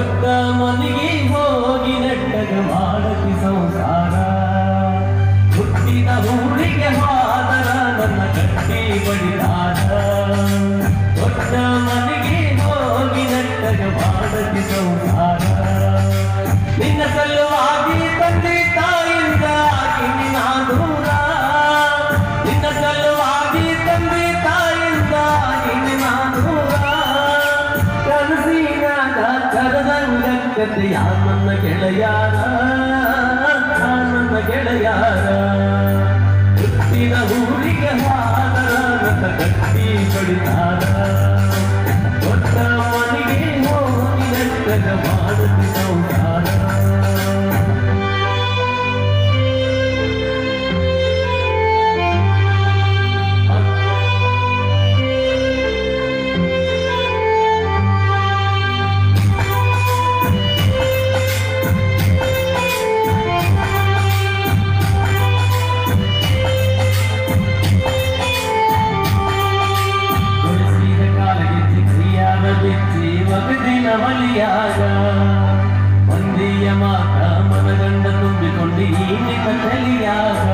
ದೊಡ್ಡ ಮನೆಗೆ ಹೋಗಿ ನೆಟ್ಟಗ ಮಾಡತಿ ಸಂಸಾರ. ಹುಟ್ಟಿದ ಊರಿಗೆ ಹಾದರ ನನ್ನ ಕಟ್ಟಿ ಬಡಿದಾರ ದೊಡ್ಡ ಮನೆ ಕರೆದಂಗಕ್ಕತೆಯ ನನ್ನ ಗೆಳೆಯಾರ ನನ್ನ ಗೆಳೆಯಾರ. ಹುಟ್ಟಿನ ಊರಿಗೆ ಹಾದರ ನನ್ನ ಕಟ್ಟಿ ಬಡಿತಾರ. ಒಗದಿನ ಮಲಿಯಾಗ ಒಂದಿಯ ಮಾತ ಮನಗಂಡ ತುಂಬಿಕೊಂಡು ಈ ಚಲಿಯಾಗ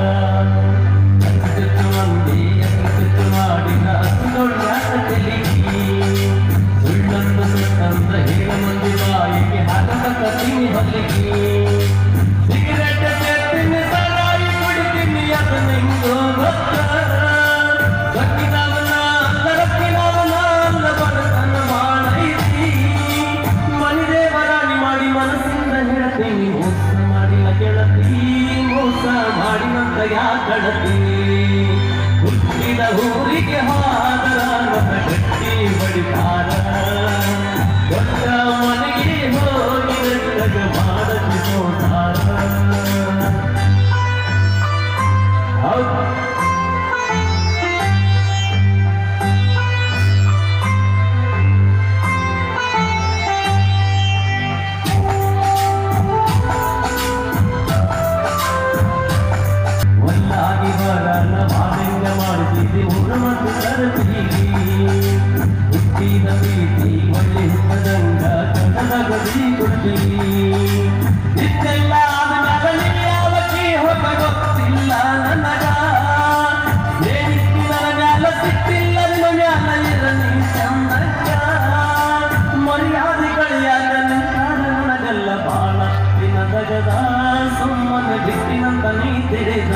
ಕಳತಿ ಹುಟ್ಟಿದ ಊರಿಗೆ ಹಾದರ ಗಟ್ಟಿ ಬಡಿತಾರ. ಬರಲ್ಲ ಬಾಳೆಂಗ ಮಾಡ್ತಿದ್ದೆ ಊರ ಮತ್ತು ತರತೀವಿ ಹುಟ್ಟಿದ ಪ್ರೀತಿ ಒಳ್ಳೆ ಹುಟ್ಟದಂಗ ಕನ್ನಡ ಗದಿ ಕೊಡ್ತೀವಿ ಇಷ್ಟೆಲ್ಲ ಆದ್ಮೇಲೆ ಯಾವಕ್ಕೆ ಹೋಗ ಗೊತ್ತಿಲ್ಲ ನನಗ ಏನಿತ್ತು ನನ್ನ ಮ್ಯಾಲ ಸಿಟ್ಟಿಲ್ಲ ನಿನ್ನ ಮ್ಯಾಲ ಇರಲಿ ಚಂದಕ್ಕ ಮರ್ಯಾದೆ ಕಳಿಯಾಗ ನಿಂತಾರ ನನಗೆಲ್ಲ ಬಾಳ ದಿನದಗದ ಸುಮ್ಮನೆ ಬಿಟ್ಟಿನಂತ ನೀ ತಿಳಿದ